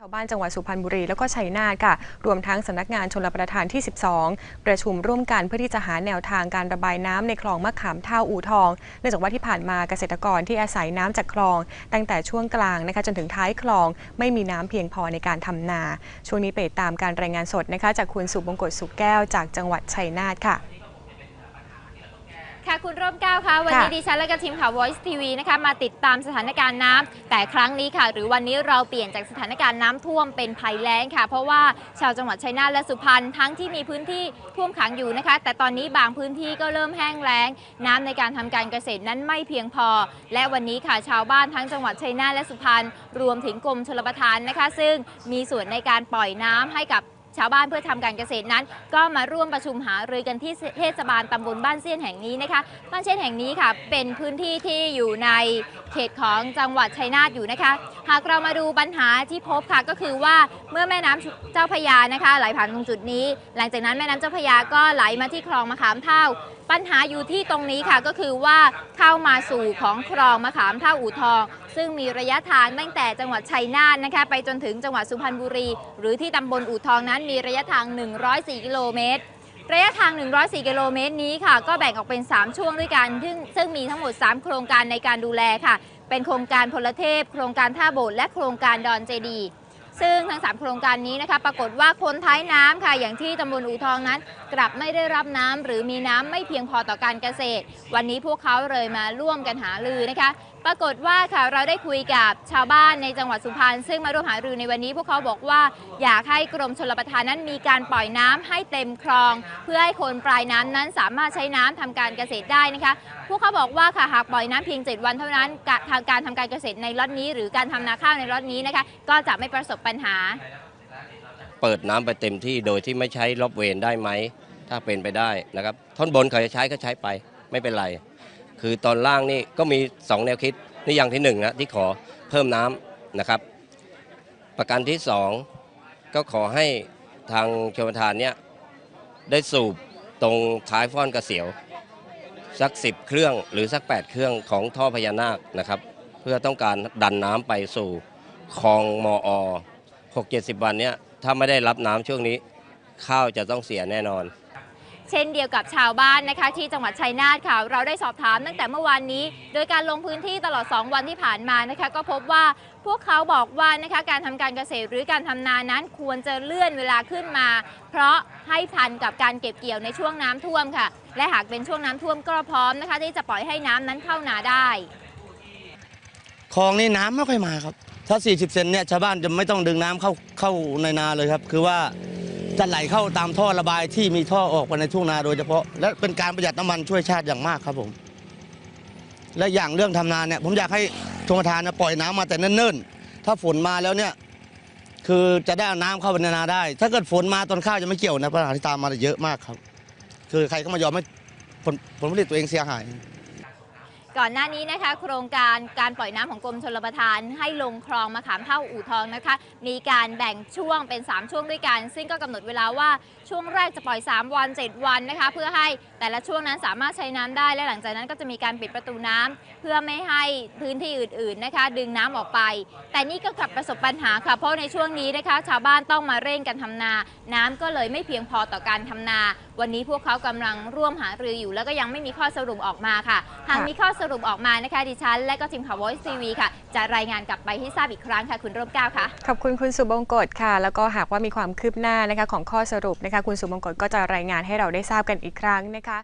ชาวบ้านจังหวัดสุพรรณบุรีแล้วก็ชัยนาทค่ะ รวมทั้งสำนักงานชลประทานที่ 12 ประชุมร่วมกันเพื่อที่จะหาแนวทางการระบายน้ำในคลองมะขามเท่าอู่ทอง เนื่องจากว่าที่ผ่านมาเกษตรกรที่อาศัยน้ำจากคลอง ตั้งแต่ช่วงกลางนะคะจนถึงท้ายคลอง ไม่มีน้ำเพียงพอในการทำนา ช่วงนี้ไปติดตามการรายงานสดนะคะจากคุณสุบงกตสุขแก้วจากจังหวัดชัยนาทค่ะ ค่ะคุณร่มเกล้าคะวันนี้ค่ะดิฉันและก็ทีมข่าว Voice TV นะคะมาติดตามสถานการณ์น้ำแต่ครั้งนี้ค่ะ หรือวันนี้เราเปลี่ยนจากสถานการณ์น้ำท่วมเป็นภัยแล้งค่ะ เพราะว่าชาวจังหวัดชัยนาทและสุพรรณทั้งที่มีพื้นที่ท่วมขังอยู่นะคะ แต่ตอนนี้บางพื้นที่ก็เริ่มแห้งแล้ง น้ำในการทำการเกษตรนั้นไม่เพียงพอ และวันนี้ค่ะชาวบ้านทั้งจังหวัดชัยนาทและสุพรรณรวมถึงกรมชลประทานนะคะ ซึ่งมีส่วนในการปล่อยน้ำให้กับ ชาวบ้านเพื่อทำการเกษตรนั้น ก็มาร่วมประชุมหารือกันที่เทศบาลตำบลบ้านเสี้ยนแห่งนี้นะคะ บ้านเสี้ยนแห่งนี้ค่ะ เป็นพื้นที่ที่อยู่ในเขตของจังหวัดชัยนาทอยู่นะคะ หากเรามาดูปัญหาที่พบค่ะก็คือว่าเมื่อแม่น้ำเจ้าพยานะคะ ไหลผ่านตรงจุดนี้ หลังจากนั้นแม่น้ำเจ้าพยาก็ไหลมาที่คลองมะขามเท่า ปัญหาอยู่ที่ตรงนี้ค่ะก็คือว่าเข้ามาสู่ของคลองมะขามเท่าอู่ทอง ซึ่งมีระยะทางตั้งแต่จังหวัดชัยนาทนะคะ ไปจนถึงจังหวัดสุพรรณบุรี หรือที่ตำบลอู่ทองนั้นมีระยะทาง 104 กิโลเมตร ระยะทาง 104 กิโลเมตรนี้ค่ะ ก็แบ่งออกเป็น 3 ช่วงด้วยกัน ซึ่งซึ่งมีทั้งหมด 3 โครงการในการดูแลค่ะ เป็นโครงการพลเทพ โครงการท่าโบสถ์และโครงการดอนเจดี ซึ่งทั้ง 3 โครงการนี้นะคะ ปรากฏว่าคนท้ายน้ำค่ะ อย่างที่ตำบลอู่ทองนั้น กลับไม่ได้รับน้ำหรือมีน้ำไม่เพียงพอต่อการเกษตร วันนี้พวกเขาเลยมาร่วมกันหารือนะคะปรากฏว่าค่ะเราได้คุยกับชาวบ้านในจังหวัดสุพรรณซึ่งมาร่วมหารือในวันนี้ พวกเขาบอกว่าอยากให้กรมชลประทานนั้นมีการปล่อยน้ำให้เต็มคลอง เพื่อให้คนปลายน้ำนั้นสามารถใช้น้ำทำการเกษตรได้นะคะ พวกเขาบอกว่าค่ะหากปล่อยน้ำเพียง 7 วันเท่านั้นกะทางการทำการเกษตรในล็อตนี้ หรือการทำนาข้าวในล็อตนี้นะคะ ก็จะไม่ประสบปัญหา เปิดน้ำไปเต็มที่โดยที่ไม่ใช้รอบเวรได้ไหมถ้าเป็นไปได้นะครับท่อนบนเขาจะใช้ก็ใช้ไปไม่เป็นไร คือตอนล่างนี่ก็มี 2 แนวคิดนี่อย่างที่1นะที่ขอเพิ่มน้ำนะครับ ประการที่ 2 ก็ขอให้ทางชมประทานเนี่ยได้สูบตรงท้ายฟ้อนกระเสียว สัก 10 เครื่องหรือสัก 8 เครื่องของท่อพญานาคนะครับ เพื่อต้องการดันน้ำไปสู่คลองมอ6 70 วันเนี้ยถ้าไม่ได้รับน้ำช่วงนี้ ข้าวจะต้องเสียแน่นอน เช่นเดียวกับชาวบ้านนะคะ ที่จังหวัดชัยนาทค่ะ เราได้สอบถามตั้งแต่เมื่อวานนี้ โดยการลงพื้นที่ตลอด 2 วันที่ผ่านมานะคะ ก็พบว่าพวกเขาบอกว่านะคะการทำการเกษตรหรือการทำนานั้นควรจะเลื่อนเวลาขึ้นมา เพราะให้ทันกับการเก็บเกี่ยวในช่วงน้ำท่วมค่ะ และหากเป็นช่วงน้ำท่วมก็พร้อมนะคะ ที่จะปล่อยให้น้ำนั้นเข้านาได้คลองนี่น้ำไม่ค่อยมาครับ ถ้า 40 เซนเนี่ยชาวบ้านจะไม่ต้องดึงน้ำเข้าเข้าในนาเลยครับ คือว่า จะไหลเข้าตามท่อระบายที่มีท่อออกไปในช่งนาโดยเฉพาะ และเป็นการประหยัดน้ำมันช่วยชาติอย่างมากครับผม และอย่างเรื่องทำนาเนี่ยผมอยากให้ชมทานนี่ยปล่อยน้ำมาแต่เนิ่นๆ ถ้าฝนมาแล้วเนี่ยคือจะได้น้ำเข้าไปในนาได้ ถ้าเกิดฝนมาตอนข้าวจะไม่เกี่ยวนะปัญหาที่ตามมาเยอะมากครับ คือใครก็มายอมให้ผลผลผลิตตัวเองเสียหาย ก่อนหน้านี้นะคะ โครงการการปล่อยน้ำของกรมชลประทาน ให้ลงคลองมะขามเท่าอู่ทองนะคะ มีการแบ่งช่วงเป็น 3 ช่วงด้วยกัน ซึ่งก็กำหนดเวลาว่าช่วงแรกจะปล่อย 3 วัน 7 วันนะคะ เพื่อให้แต่ละช่วงนั้นสามารถใช้น้ำได้และหลังจากนั้นก็จะมีการปิดประตูน้ำเพื่อไม่ให้พื้นที่อื่นๆนะคะ ดึงน้ำออกไป แต่นี่ก็กลับประสบปัญหาค่ะเพราะในช่วงนี้นะคะ ชาวบ้านต้องมาเร่งกันทำนา น้ำก็เลยไม่เพียงพอต่อการทำนา วันนี้พวกเขากำลังร่วมหารืออยู่ แล้วก็ยังไม่มีข้อสรุปออกมาค่ะหากมีข้อสรุปออกมานะคะดิฉัน และก็ทีมข่าว Voice TV ค่ะ จะรายงานกลับไปให้ทราบอีกครั้งค่ะ คุณร่มเกล้าค่ะ ขอบคุณคุณสุบงกตค่ะ แล้วก็หากว่ามีความคืบหน้านะคะของข้อสรุปนะคะคุณสุบงกตก็จะรายงานให้เราได้ทราบกันอีกครั้งนะคะ